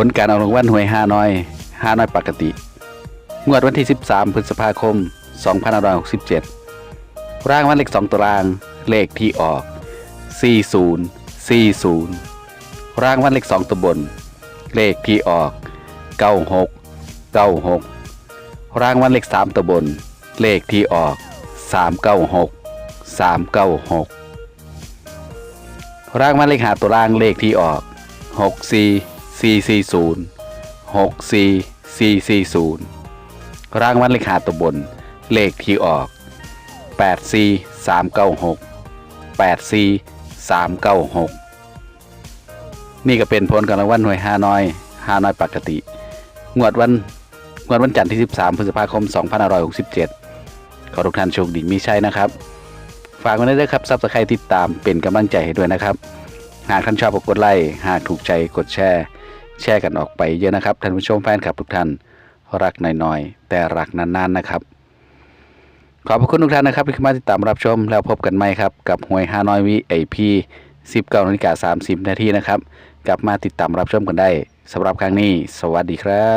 ผลการออกรางวัลหวยห้าน้อยห้าน้อยปกติ งวดวันที่ 13 พฤษภาคม 2567 ร่างวันเลข2ตัวราง เลขที่ออก 40 40 ร่างวันเลข2ตัวบนเลขที่ออก 96 96 ร่างวันเลข3ตัวบนเลขที่ออก 396 396 ร่างวันเลขหาตัวล่างเลขที่ออก 64 440 64 440ร่างวันเลขหาตัวบน เลขที่ออก 84 396 84 396 นี่ก็เป็นผลการรางวัลหน่วยห้าน้อยห้าน้อยปกติ งวดวันงวดวันจันทร์ที่ 13 พฤษภาคม 2567 ขอทุกท่านโชคดีมีชัยนะครับ ฝากไว้ด้วยครับซับสไครต์ติดตามเป็นกำลังใจให้ด้วยนะครับ หากท่านชอบกดไลค์หากถูกใจกดแชร์ แชร์กันออกไปเยอะนะครับท่านผู้ชมแฟนคลับทุกท่านรักน้อยๆ แต่รักนานๆนะครับ ขอบพระคุณทุกท่านนะครับที่มาติดตามรับชมแล้วพบกันใหม่ครับ กับหวยฮานอยวีไอพีซิบเก้านาฬิกาสามสิบนาทีนะครับ กลับมาติดตามรับชมกันได้สำหรับครั้งนี้ สวัสดีครับ